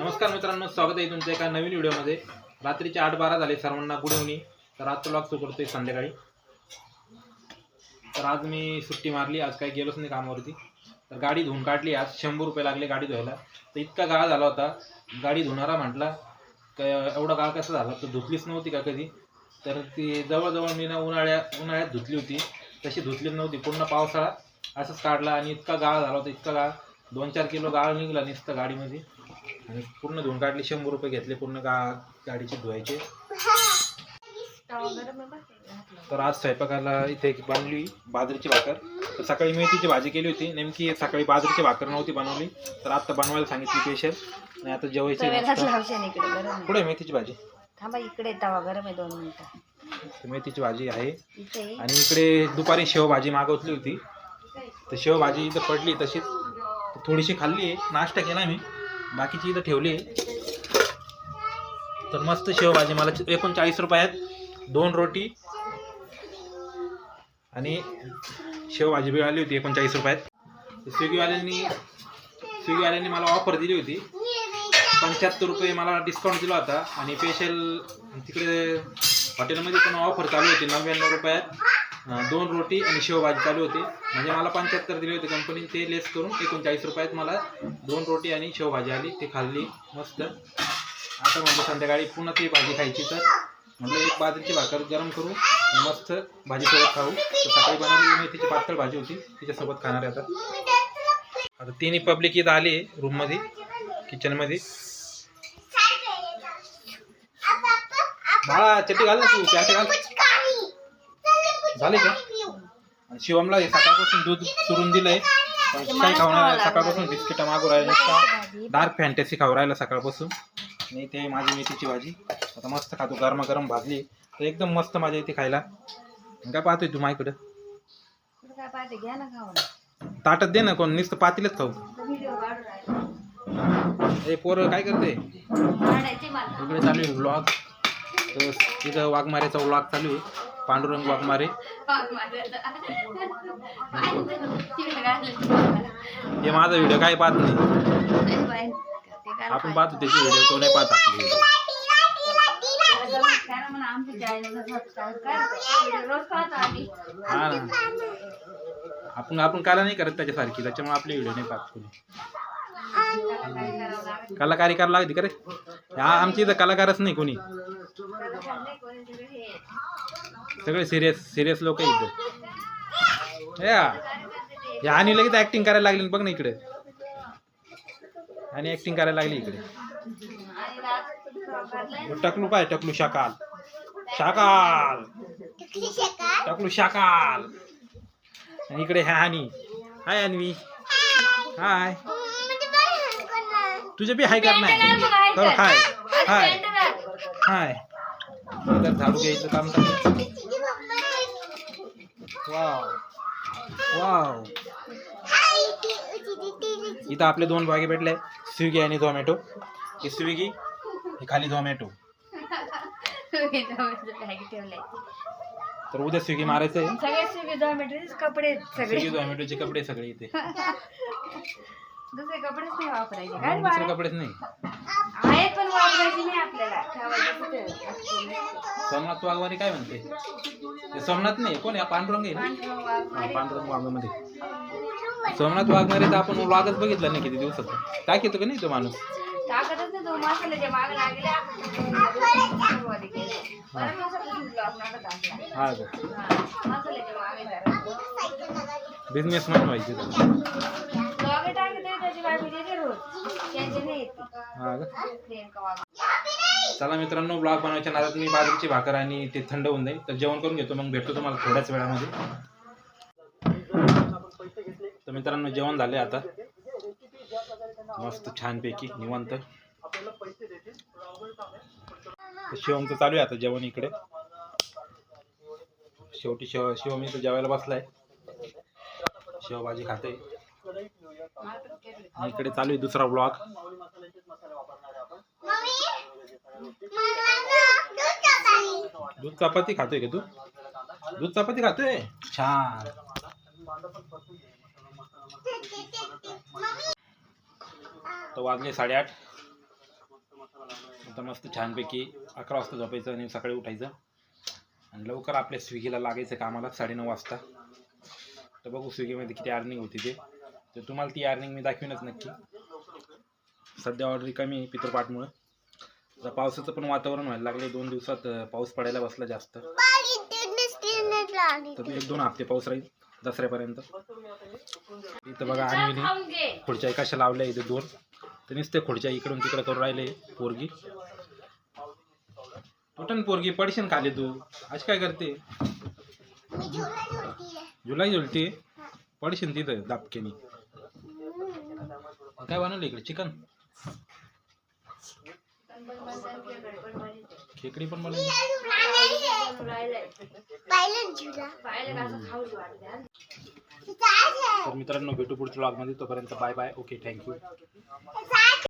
नमस्कार मित्रांनो स्वागत आहे तुमच्या एका नवीन व्हिडिओमध्ये. रात्रीचे आठ बारा झाले सर्वांना गुड इव्हनिंग तर आज ब्लॉग सुरू करतोय संध्याकाळी. तर आज मी सुट्टी मारली आज काही गेलोच नाही कामावरती. तर गाडी धुवून काढली आज शंभर रुपये लागले गाडी धुवायला. तर इतका गाळ झाला होता गाडी धुणारा म्हटला एवढा गाळ कसा झाला? तर धुतलीच नव्हती का कधी? तर ती जवळजवळ मी ना उन्हाळ्या उन्हाळ्यात धुतली होती. तशी धुतलीच नव्हती पूर्ण पावसाळा असंच काढला आणि इतका गाळ झाला होता इतका गाळ. दोन चार किलो गाळ निघला नुसतं गाडीमध्ये. आणि पूर्ण धुवून काढली शंभर रुपये घेतले पूर्ण गा गाडीचे धुवायचे. तर आज स्वयंपाकाला इथे बनली बाजरीची भाकर. तर सकाळी मेथीची भाजी केली होती. नेमकी सकाळी बाजरीची भाकर नव्हती बनवली. तर आता बनवायला सांगितली स्पेशल आणि आता जेवायची. कुठे मेथीची भाजी? थांबा इकडे तवा गरम आहे दोन मिनिटं. मेथीची भाजी आहे. आणि इकडे दुपारी शेवभाजी मागवली होती. तर शेवभाजी इथं पडली तशीच. थोडीशी खाल्ली आहे. नाश्ता केला मी. बाकीची इथं ठेवली आहे. तर मस्त शेवभाजी मला एकोणचाळीस रुपयात दोन रोटी आणि शेवभाजी मिळाली होती एकोणचाळीस रुपयात तर स्विगीवाल्यांनी स्विगीवाल्यांनी मला ऑफर दिली होती. पंच्याहत्तर रुपये मला डिस्काउंट दिला होता आणि स्पेशल तिकडे हॉटेलमध्ये पण ऑफर चालू होती नव्याण्णव रुपयात दोन रोटी आणि शेवभाजी चालू होती. म्हणजे मला पंच्याहत्तर दिले होते कंपनीने ते लेस करून एकोणचाळीस रुपयात मला दोन रोटी आणि शेवभाजी आली. ते खाल्ली मस्त. आता म्हणजे संध्याकाळी पुन्हा ती भाजी खायची तर. म्हटलं एक बाजरीची भाकर गरम करू मस्त भाजीसोबत खाऊ. तर सकाळी बनवलेली मेथीची पातळ भाजी होती. तिच्यासोबत खाणार आहे आता. आता तिन्ही पब्लिक इथं आली रूममध्ये किचनमध्ये बाळा चट्टी घाल ना तू पॅन्ट घाल. झाले का? आणि शिवमला हे सकाळपासून दूध चुरून दिलंय. काही खाऊ नाही राहिला. सकाळपासून बिस्किट मागू राहिला नुसता. डार्क फॅन्टसी खाऊ राहिला सकाळपासून. आणि ते माझी मेथीची भाजी. आता मस्त खातो गरम गरम भाजली. तर एकदम मस्त माझ्या इथे खायला. काय पाहतोय तू माझ्याकडं? खाऊन. ताटत दे ना कोण नुसतं पातीलच खाऊ. हे पोरं काय करते इकडे चालू आहे तर तिथं वाघमारेचा व्लॉग चालू आहे. पांडुरंग वाघमारे. हे माझा व्हिडिओ काय पाहत नाही। आपण पाहतो त्याची व्हिडिओ तो नाही पाहत आपली हा ना। आपण आपण कला नाही करत त्याच्यासारखी त्याच्यामुळे आपली व्हिडिओ नाही पाहत कोणी कलाकारी करायला लागते का हा आमच्या इथं कलाकारच नाही कोणी सगळे सिरियस सिरियस लोक इथं या या आणि लगेच ऍक्टिंग करायला लागली बघ ना इकडे आणि ऍक्टिंग करायला लागली इकडे टकलू काय टकलू शाकाल शाकाल टकलू शाकाल आणि इकडे ह्या हानी हाय अन्वी हाय तुझे बी हाय करणार कर हाय हाय हाय झाडू घ्यायचं काम चालू वाव वाव इथं आपले दोन भागे भेटले. स्विगी आणि झोमॅटो ही स्विगी ही खाली झोमॅटो तर उद्या स्विगी मारायचं आहे सगळे सुविधा भेटले कपडे सगळे. स्विगी झोमॅटोचे कपडे सगळे इथे. दुसरे कपडेच नाही वापरायचे. काय दुसरे बाळा? कपडेच नाही. आहेत पण वापरायचे नाही आपल्याला. ठेवायचे कुठे? सोमनाथ काय म्हणते? ते सोमनाथ नाही कोण आहे? हा पांडुरंग आहे ना? पांडुरंग वाघमध्ये सोमनाथ वाघमारे. तर आपण व्लॉगच बघितला नाही किती दिवसात घेतो का नाही तो माणूस? टाकतच नाही तो मसाल्याच्या मागे लागल्या सुरुवाती केली. बरं मसाल्याचा ब्लॉग टाकत असला. हा का हा, मसाल्याच्या मागे जरा. बिझनेसमॅन व्हायचे तर. हा का चला मित्रांनो ब्लॉग बनवायच्या नादात मी बाजरीची भाकर आणि ते थंड होऊन जाईल. तर जेवण करून घेतो मग भेटतो तुम्हाला थोड्याच वेळामध्ये. तर मित्रांनो जेवण झाले आता. मस्त छानपैकी निवांत. तर शिवमचं चालू आहे आता जेवण इकडे. शेवटी शिव शिवम इथं जेवायला बसलाय. शेवभाजी खाते. इकडे चालू आहे दुसरा ब्लॉग दूध चपाती. खातोय का तू? दूध चपाती खातोय? छान. तर वाजले साडेआठ. आता मस्त छानपैकी अकरा वाजता झोपायचं आणि सकाळी उठायचं. आणि लवकर आपल्या स्विगीला लागायचं कामाला साडेनऊ वाजता. तर बघू स्विगीमध्ये किती अर्निंग होती ते. तर तुम्हाला ती अर्निंग मी दाखवीनच नक्की. सध्या ऑर्डर कमी आहे पितृपाठमुळं आता पावसाचं पण वातावरण व्हायला लागले दोन दिवसात पाऊस पडायला बसला जास्त. तर एक दोन हप्ते पाऊस राहील दसऱ्यापर्यंत. इथं बघा घे. खुर्च्या कशा लावल्या इथे दोन. तर नुसते खुर्च्या इकडून तिकडे करून राहिले पोरगी. तुटन पोरगी पडशीन खाली तू. आज काय करते? जुलाई जुलती पडशीन तिथं दापकेनी. काय बनवलं इकडे? चिकन? खेकडी पण मला तर मित्रांनो भेटू पुढच्या ब्लॉगमध्ये तोपर्यंत बाय बाय ओके थँक्यू